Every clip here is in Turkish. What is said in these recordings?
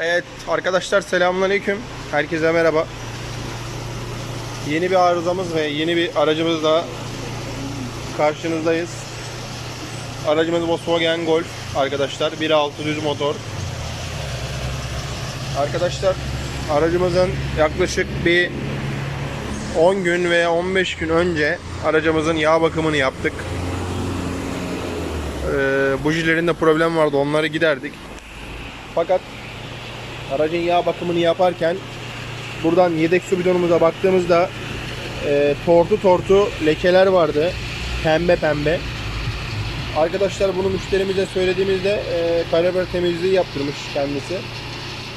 Evet arkadaşlar selamünaleyküm. Herkese merhaba. Yeni bir arızamız ve yeni bir aracımızla karşınızdayız. Aracımız Volkswagen Golf arkadaşlar. 1.6 düz motor. Arkadaşlar aracımızın yaklaşık bir 10 gün veya 15 gün önce aracımızın yağ bakımını yaptık. Ee, bujilerinde problem vardı onları giderdik. Fakat aracın yağ bakımını yaparken buradan yedek su bidonumuza baktığımızda e, tortu tortu lekeler vardı. Pembe pembe. Arkadaşlar bunu müşterimize söylediğimizde e, karabiber temizliği yaptırmış kendisi.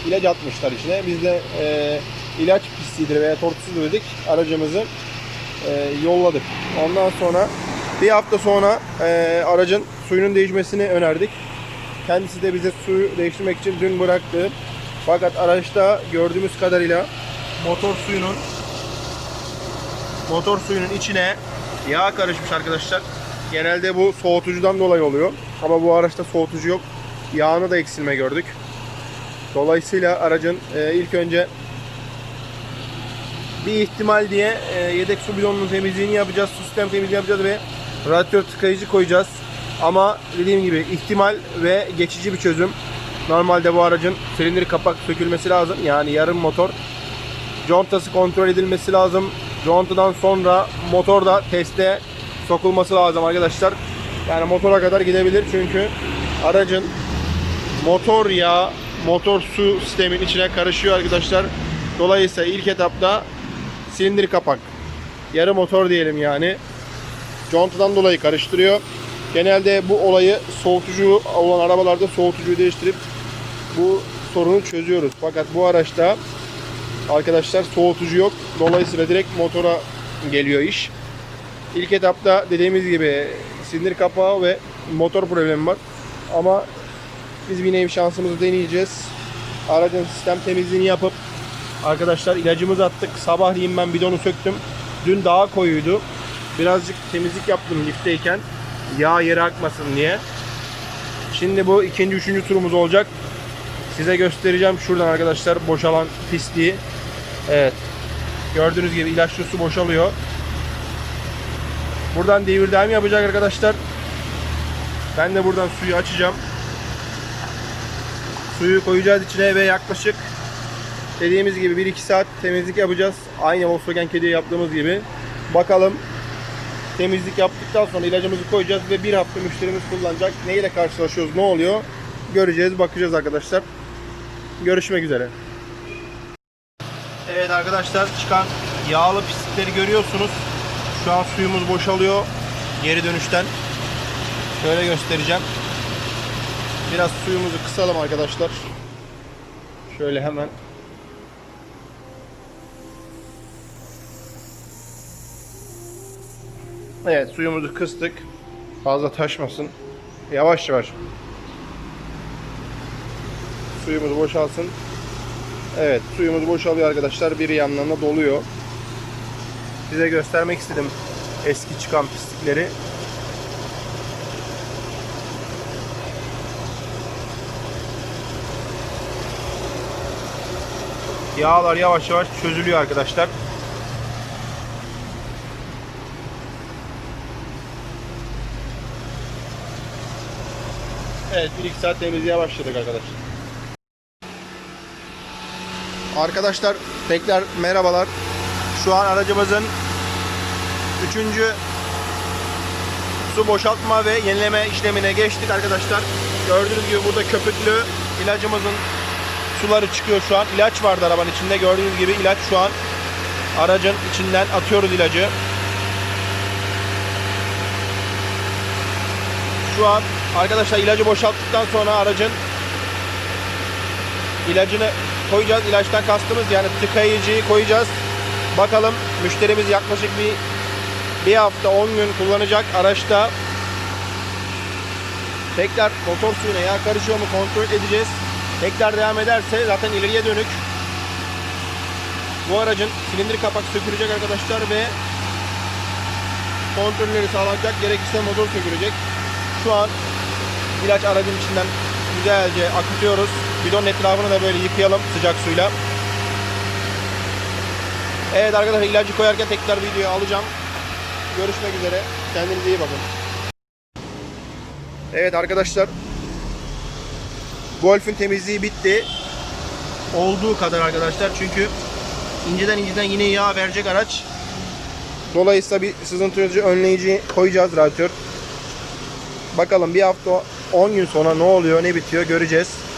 İlaç atmışlar içine. Biz de e, ilaç pisliğidir veya tortusudur dedik. Aracımızı e, yolladık. Ondan sonra bir hafta sonra e, aracın suyunun değişmesini önerdik. Kendisi de bize suyu değiştirmek için dün bıraktı. Fakat araçta gördüğümüz kadarıyla motor suyunun motor suyunun içine yağ karışmış arkadaşlar. Genelde bu soğutucudan dolayı oluyor. Ama bu araçta soğutucu yok. Yağını da eksilme gördük. Dolayısıyla aracın e, ilk önce bir ihtimal diye e, yedek su bidonunun temizliğini yapacağız. Su sistem temizliğini yapacağız ve radyatör tıkayıcı koyacağız. Ama dediğim gibi ihtimal ve geçici bir çözüm. Normalde bu aracın silindir kapak sökülmesi lazım. Yani yarım motor. Contası kontrol edilmesi lazım. Contadan sonra motor da teste sokulması lazım arkadaşlar. Yani motora kadar gidebilir çünkü aracın motor yağı, motor su sistemin içine karışıyor arkadaşlar. Dolayısıyla ilk etapta silindir kapak, yarı motor diyelim yani. Contadan dolayı karıştırıyor. Genelde bu olayı soğutucu olan arabalarda soğutucuyu değiştirip bu sorunu çözüyoruz. Fakat bu araçta arkadaşlar soğutucu yok. Dolayısıyla direkt motora geliyor iş. İlk etapta dediğimiz gibi sinir kapağı ve motor problemi var. Ama biz bir nevi şansımızı deneyeceğiz. Aracın sistem temizliğini yapıp arkadaşlar ilacımızı attık. Sabahleyin ben bidonu söktüm. Dün daha koyuydu. Birazcık temizlik yaptım lifteyken. Yağ yere akmasın diye. Şimdi bu ikinci, üçüncü turumuz olacak. Size göstereceğim şuradan arkadaşlar boşalan pisliği. Evet. Gördüğünüz gibi ilaçlı su boşalıyor. Buradan devir daim yapacak arkadaşlar. Ben de buradan suyu açacağım. Suyu koyacağız içine ve yaklaşık dediğimiz gibi 1-2 saat temizlik yapacağız. Aynı Volkswagen kediye yaptığımız gibi. Bakalım temizlik yaptıktan sonra ilacımızı koyacağız ve bir hafta müşterimiz kullanacak. Ne ile karşılaşıyoruz, ne oluyor? Göreceğiz, bakacağız arkadaşlar. Görüşmek üzere. Evet arkadaşlar çıkan yağlı pislikleri görüyorsunuz. Şu an suyumuz boşalıyor geri dönüşten. Şöyle göstereceğim. Biraz suyumuzu kısalım arkadaşlar. Şöyle hemen. Evet suyumuzu kıstık. Fazla taşmasın. Yavaş yavaş. Suyumuz boşalsın. Evet suyumuz boşalıyor arkadaşlar. Bir yandan da doluyor. Size göstermek istedim eski çıkan pislikleri. Yağlar yavaş yavaş çözülüyor arkadaşlar. Evet 1-2 saat temizliğe başladık arkadaşlar. Arkadaşlar tekrar merhabalar. Şu an aracımızın 3. su boşaltma ve yenileme işlemine geçtik arkadaşlar. Gördüğünüz gibi burada köpüklü ilacımızın suları çıkıyor şu an. İlaç vardı arabanın içinde. Gördüğünüz gibi ilaç şu an aracın içinden atıyoruz ilacı. Şu an arkadaşlar ilacı boşalttıktan sonra aracın ilacını koyacağız. İlaçtan kastımız yani tıkayıcıyı koyacağız. Bakalım müşterimiz yaklaşık bir bir hafta 10 gün kullanacak araçta tekrar motor suyuna yağ karışıyor mu kontrol edeceğiz. Tekrar devam ederse zaten ileriye dönük bu aracın silindir kapak sökülecek arkadaşlar ve kontrolleri sağlanacak. Gerekirse motor sökülecek. Şu an ilaç aracın içinden güzelce akıtıyoruz. Bidonun etrafını da böyle yıkayalım sıcak suyla. Evet arkadaşlar ilacı koyarken tekrar videoyu alacağım. Görüşmek üzere. Kendinize iyi bakın. Evet arkadaşlar. Golf'ün temizliği bitti. Olduğu kadar arkadaşlar. Çünkü inceden inceden yine yağ verecek araç. Dolayısıyla bir sızıntı önleyici koyacağız radyatör. Bakalım bir hafta 10 gün sonra ne oluyor ne bitiyor göreceğiz.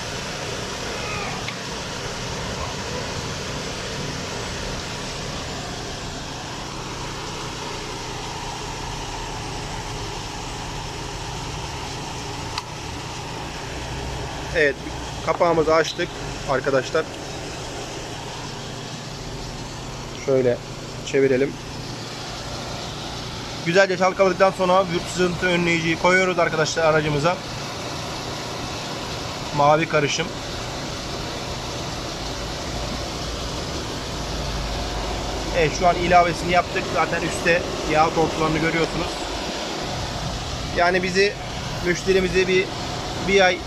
Evet kapağımızı açtık arkadaşlar. Şöyle çevirelim. Güzelce çalkaladıktan sonra vürt sızıntı önleyiciyi koyuyoruz arkadaşlar aracımıza. Mavi karışım. Evet şu an ilavesini yaptık. Zaten üstte yağ tortularını görüyorsunuz. Yani bizi müşterimizi bir bir ay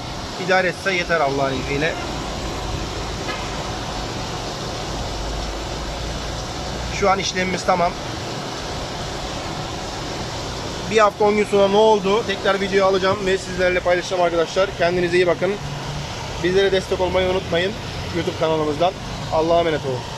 idare etse yeter Allah'ın izniyle. Şu an işlemimiz tamam. Bir hafta 10 gün sonra ne oldu? Tekrar video alacağım ve sizlerle paylaşacağım arkadaşlar. Kendinize iyi bakın. Bizlere destek olmayı unutmayın. YouTube kanalımızdan. Allah'a emanet olun.